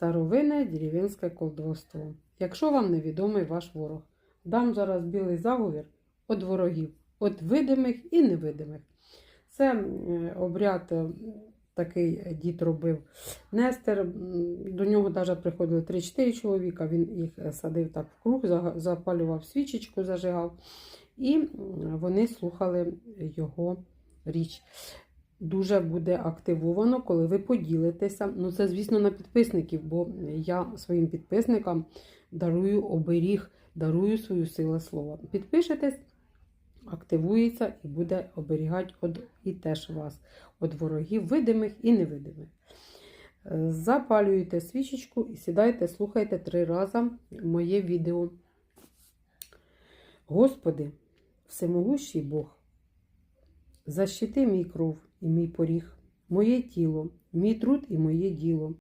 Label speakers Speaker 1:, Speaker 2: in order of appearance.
Speaker 1: Старовинне дерев'янське колдовство. Якщо вам невідомий ваш ворог, дам зараз білий заговір від ворогів, від видимих і невидимих. Це обряд такий дід робив Нестер. До нього навіть приходили 3-4 чоловіка. Він їх садив так в круг, запалював свічечку, зажигав, і вони слухали його річ. Дуже буде активовано, коли ви поділитеся. Ну, це, звісно, на підписників, бо я своїм підписникам дарую оберіг, дарую свою силу слова. Підпишетесь, активується і буде оберігати од, і теж вас від ворогів, видимих і невидимих. Запалюєте свічечку і сідайте, слухайте три рази моє відео. Господи, всемогущий Бог, защити мій кров і мій поріг, моє тіло, мій труд і моє діло.